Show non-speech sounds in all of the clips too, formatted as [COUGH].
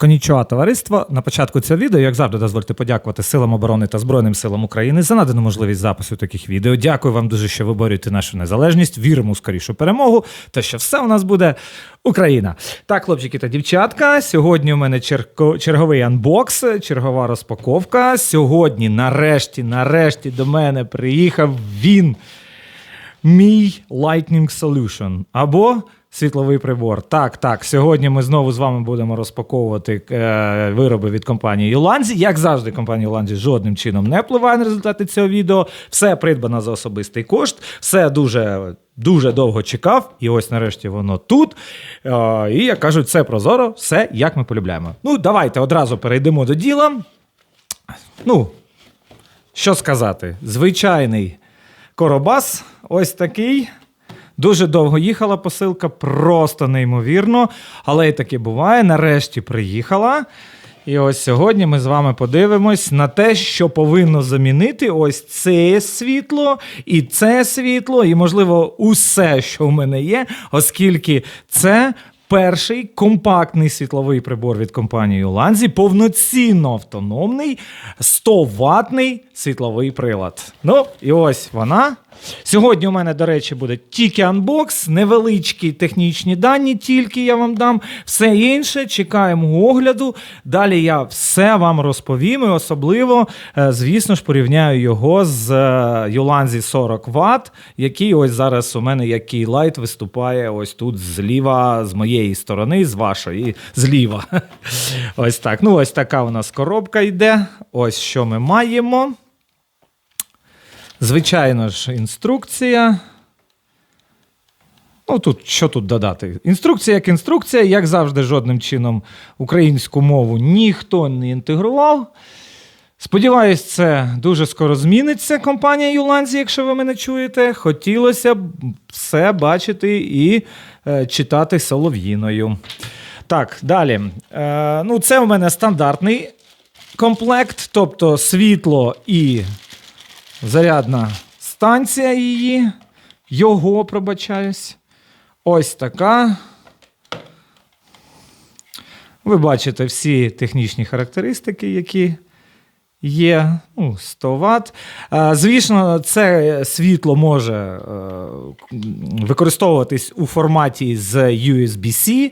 Конічуа, товариство. На початку цього відео, як завжди, дозвольте подякувати Силам оборони та Збройним силам України за надану можливість запису таких відео. Дякую вам дуже, що ви борюєте нашу незалежність. Віримо скорішу перемогу. Та що все у нас буде Україна. Так, хлопчики та дівчатка. Сьогодні у мене черко- черговий анбокс, чергова розпаковка. Сьогодні, нарешті, нарешті, до мене приїхав він. Мій Lightning Solution або світловий прибор. Так, так. Сьогодні ми знову з вами будемо розпаковувати е, вироби від компанії Юланзі. Як завжди, компанія Юланзі жодним чином не впливає на результати цього відео. Все придбано за особистий кошт, все дуже. Дуже довго чекав, і ось нарешті воно тут. Е, і як кажуть, все прозоро, все як ми полюбляємо. Ну, давайте одразу перейдемо до діла. Ну, що сказати? Звичайний коробас, ось такий. Дуже довго їхала посилка, просто неймовірно. Але і таке буває. Нарешті приїхала. І ось сьогодні ми з вами подивимось на те, що повинно замінити ось це світло і це світло, і, можливо, усе, що в мене є, оскільки це. Перший компактний світловий прибор від компанії Уланзі, повноцінно автономний 100 ватний світловий прилад. Ну, і ось вона. Сьогодні у мене, до речі, буде тільки анбокс, невеличкі технічні дані, тільки я вам дам. Все інше чекаємо огляду. Далі я все вам розповім. І особливо, е, звісно ж, порівняю його з Юланзі 40 Вт, який ось зараз у мене як кейлайт виступає ось тут зліва, з моєї сторони, з вашої, зліва. [LAUGHS] Ось так. Ну, ось така у нас коробка йде. Ось що ми маємо. Звичайно ж, інструкція. Ну, тут що тут додати? Інструкція як інструкція, як завжди, жодним чином українську мову ніхто не інтегрував. Сподіваюсь, це дуже скоро зміниться компанія Юланзі, якщо ви мене чуєте. Хотілося б все бачити і е, читати солов'їною. Так, далі. Е, ну, це у мене стандартний комплект, тобто світло і зарядна станція її. Його пробачаюсь. Ось така. Ви бачите всі технічні характеристики, які є. Ну, 100 Вт. Е, Звісно, це світло може е, використовуватись у форматі з USB-C,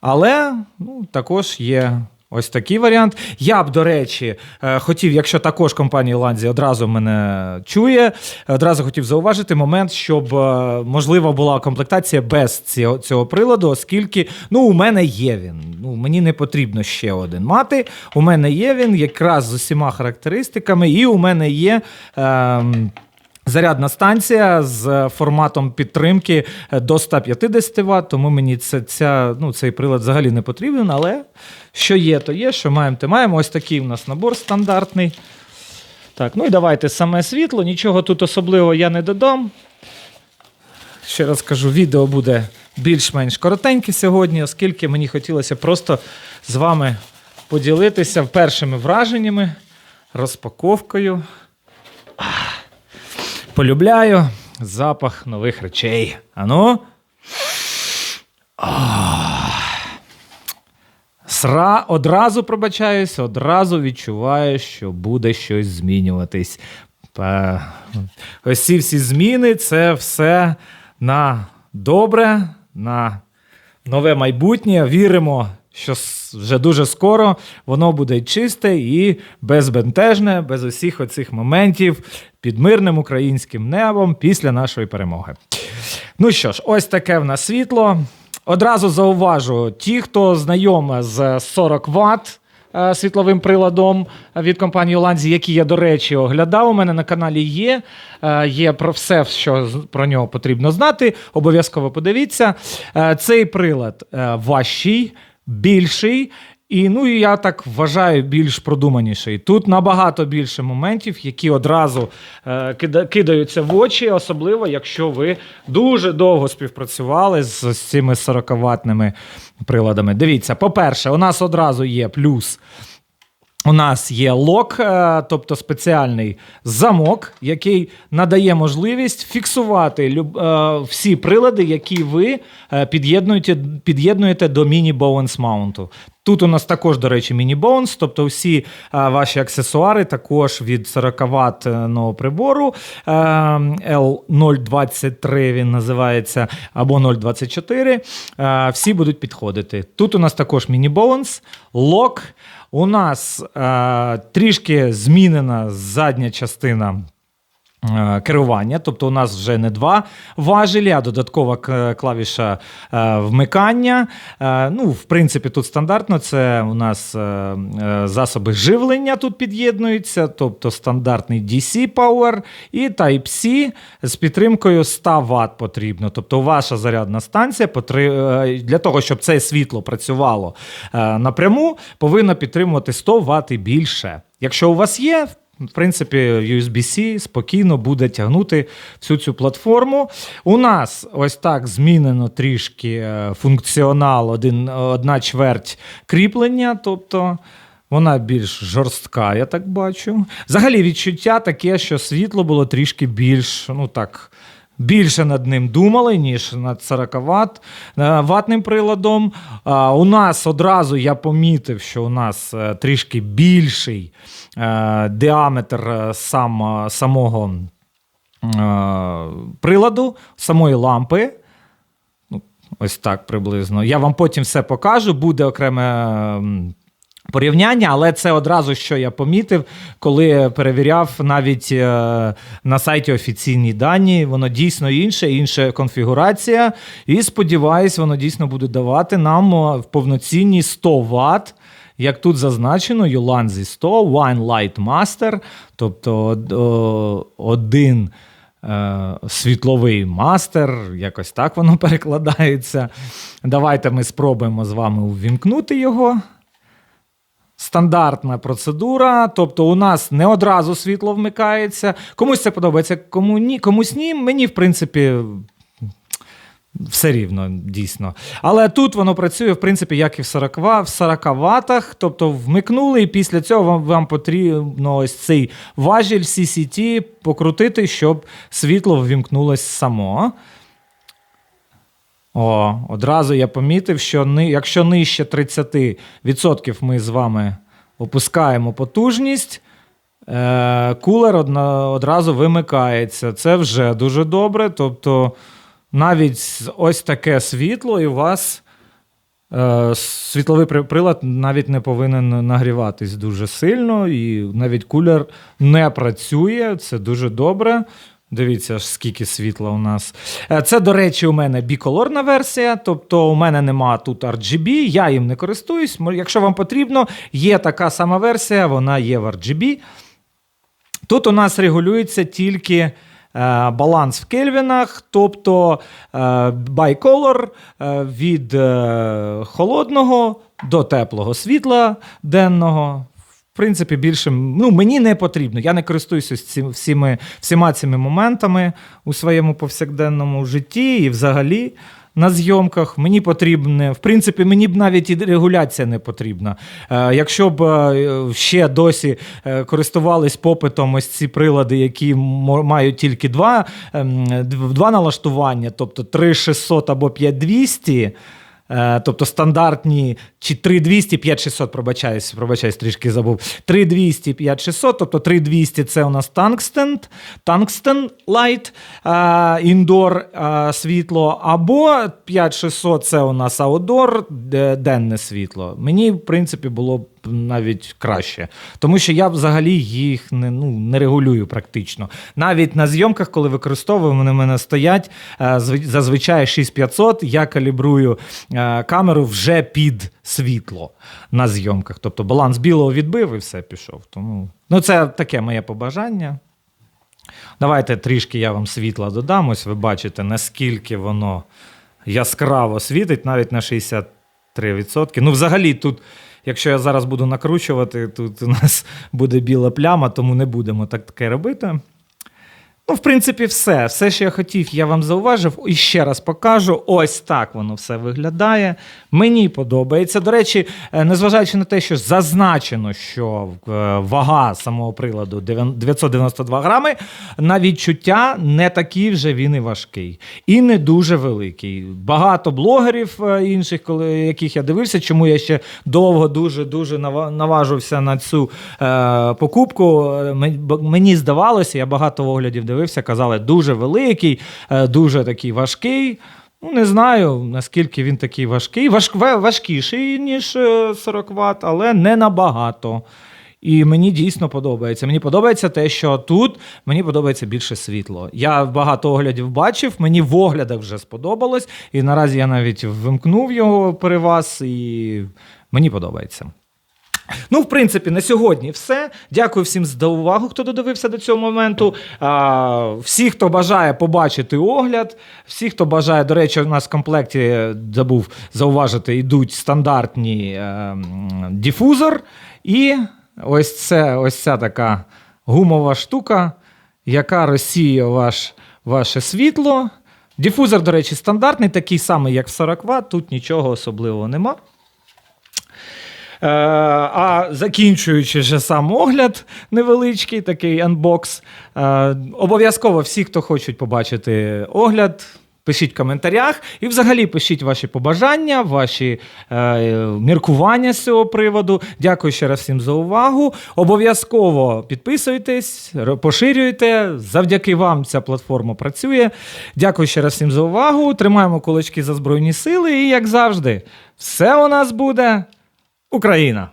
але ну, також є. Ось такий варіант. Я б, до речі, е, хотів, якщо також компанія Ланзі одразу мене чує, одразу хотів зауважити момент, щоб е, можливо була комплектація без цього, цього приладу, оскільки ну, у мене є він. Ну, мені не потрібно ще один мати. У мене є він якраз з усіма характеристиками, і у мене є. Ем, Зарядна станція з форматом підтримки до 150 Вт, тому мені це, ця, ну, цей прилад взагалі не потрібен, але що є, то є, що маємо, то маємо. Ось такий у нас набор стандартний. Так, ну і давайте саме світло. Нічого тут особливого я не додам. Ще раз кажу, відео буде більш-менш коротеньке сьогодні, оскільки мені хотілося просто з вами поділитися першими враженнями, розпаковкою. Полюбляю запах нових речей. Ану. Сра одразу пробачаюсь, одразу відчуваю, що буде щось змінюватись. Ось ці всі зміни це все на добре, на нове майбутнє. Віримо, що вже дуже скоро воно буде чисте і безбентежне, без усіх оцих моментів під мирним українським небом після нашої перемоги. Ну що ж, ось таке в нас світло. Одразу зауважу, ті, хто знайома з 40 Вт е, світловим приладом від компанії Оланзі, який я, до речі, оглядав. У мене на каналі є. Е, Є про все, що про нього потрібно знати. Обов'язково подивіться. Е, Цей прилад важчий, більший. І ну і я так вважаю більш продуманіший. Тут набагато більше моментів, які одразу е, кида- кидаються в очі, особливо якщо ви дуже довго співпрацювали з, з цими 40-ватними приладами. Дивіться, по-перше, у нас одразу є плюс. У нас є лок, е, тобто спеціальний замок, який надає можливість фіксувати е, всі прилади, які ви е, під'єднуєте, під'єднуєте до міні-боунс маунту. Тут у нас також, до речі, міні-боунс, тобто всі а, ваші аксесуари також від 40 ваттного прибору. е, L023 він називається, або 024. е, Всі будуть підходити. Тут у нас також міні-боунс, лок. У нас е, трішки змінена задня частина. Е, Керування, тобто у нас вже не два важелі, а додаткова клавіша е, вмикання. Е, ну, в принципі, тут стандартно це у нас засоби живлення тут під'єднуються, тобто стандартний DC Power і Type-C з підтримкою 100 Вт потрібно. Тобто ваша зарядна станція для того, щоб це світло працювало напряму, повинна підтримувати 100 Вт і більше. Якщо у вас є, в принципі, USB-C спокійно буде тягнути всю цю платформу. У нас ось так змінено трішки е, функціонал, один, одна чверть кріплення, тобто. Вона більш жорстка, я так бачу. Взагалі відчуття таке, що світло було трішки більш, ну так, більше над ним думали, ніж над 40 ватт, е, ватним приладом. У нас одразу я помітив, що у нас е, трішки більший е, діаметр сам, самого приладу, самої лампи. Ну, Ось так приблизно. Я вам потім все покажу, буде окреме. Порівняння, але це одразу що я помітив, коли перевіряв навіть е, на сайті офіційні дані. Воно дійсно інше, інша конфігурація. І сподіваюсь, воно дійсно буде давати нам е, в повноцінні 100 Вт. Як тут зазначено, Юланзі 100, Wine Light Master, тобто один е, світловий мастер, якось так воно [LAUGHS] перекладається. Давайте ми спробуємо з вами увімкнути його. Стандартна процедура, тобто у нас не одразу світло вмикається. Комусь це подобається, кому ні, комусь ні. Мені, в принципі, все рівно, дійсно. Але тут воно працює, в принципі, як і в 40, в 40 ватах. Тобто вмикнули, і після цього вам, вам потрібно ось цей важіль CCT покрутити, щоб світло ввімкнулось само. О, одразу я помітив, що ни, якщо нижче 30% ми з вами опускаємо потужність, е, кулер одразу вимикається. Це вже дуже добре. Тобто, навіть ось таке світло, і у вас е, світловий прилад навіть не повинен нагріватись дуже сильно, і навіть кулер не працює. Це дуже добре. Дивіться, скільки світла у нас. Е, Це, до речі, у мене біколорна версія, тобто у мене нема тут RGB, я їм не користуюсь. Якщо вам потрібно, є така сама версія, вона є в RGB. Тут у нас регулюється тільки е, баланс в кельвінах, тобто bicolor е, від холодного до теплого світла денного. Принципі, більше ну, мені не потрібно. Я не користуюся всіми, всіма цими моментами у своєму повсякденному житті і взагалі на зйомках. Мені потрібне, в принципі, мені б навіть і регуляція не потрібна. Е, якщо б е, ще досі е, користувались попитом ось ці прилади, які мають тільки два, ем, два налаштування, тобто 3600 або 5200, Е, Тобто стандартні чи 3200, 5600, пробачаюсь, пробачаюсь, трішки забув. 3200, 5600, тобто 3200 це у нас тангстен, тангстен лайт, індор світло, або 5600 це у нас аудор, денне світло. Мені, в принципі, було б навіть краще. Тому що я взагалі їх не, ну, не регулюю практично. Навіть на зйомках, коли використовую, вони в мене стоять е, зазвичай 6500, я калібрую е, камеру вже під світло на зйомках. Тобто баланс білого відбив і все пішов. Тому ну, це таке моє побажання. Давайте трішки я вам світла додам. Ось ви бачите, наскільки воно яскраво світить, навіть на 63%. Ну, взагалі, тут, якщо я зараз буду накручувати, тут у нас [LAUGHS] буде біла пляма, тому не будемо так таке робити. Ну, в принципі, все. Все, що я хотів, я вам зауважив. І ще раз покажу. Ось так воно все виглядає. Мені подобається. До речі, е, незважаючи на те, що зазначено, що е, вага самого приладу 992 грами, на відчуття не такий вже він і важкий. І не дуже великий. Багато блогерів е, інших, яких я дивився, чому я ще довго дуже-дуже наважився на цю покупку. Мені здавалося, я багато оглядів дивився, казали, дуже великий, е, дуже такий важкий. Ну, не знаю, наскільки він такий важкий. Важ, важкіший, ніж е, 40 Вт, але не набагато. І мені дійсно подобається. Мені подобається те, що тут мені подобається більше світло. Я багато оглядів бачив, мені в оглядах вже сподобалось, і наразі я навіть вимкнув його при вас, і мені подобається. Ну, в принципі, на сьогодні все. Дякую всім за увагу, хто додивився до цього моменту. А, всі, хто бажає побачити огляд, всі, хто бажає, до речі, у нас в комплекті е, забув зауважити, йдуть стандартні е, дифузор. І ось це ось ця така гумова штука, яка розсіє ваш, ваше світло. Дифузор, до речі, стандартний, такий самий, як в 40 Вт, тут нічого особливого нема. Е, а закінчуючи вже сам огляд невеличкий, такий анбокс. Е, обов'язково всі, хто хочуть побачити огляд. Пишіть в коментарях і взагалі пишіть ваші побажання, ваші е, міркування з цього приводу. Дякую ще раз всім за увагу. Обов'язково підписуйтесь, поширюйте. Завдяки вам ця платформа працює. Дякую ще раз всім за увагу. Тримаємо кулачки за Збройні Сили. І як завжди, все у нас буде Україна!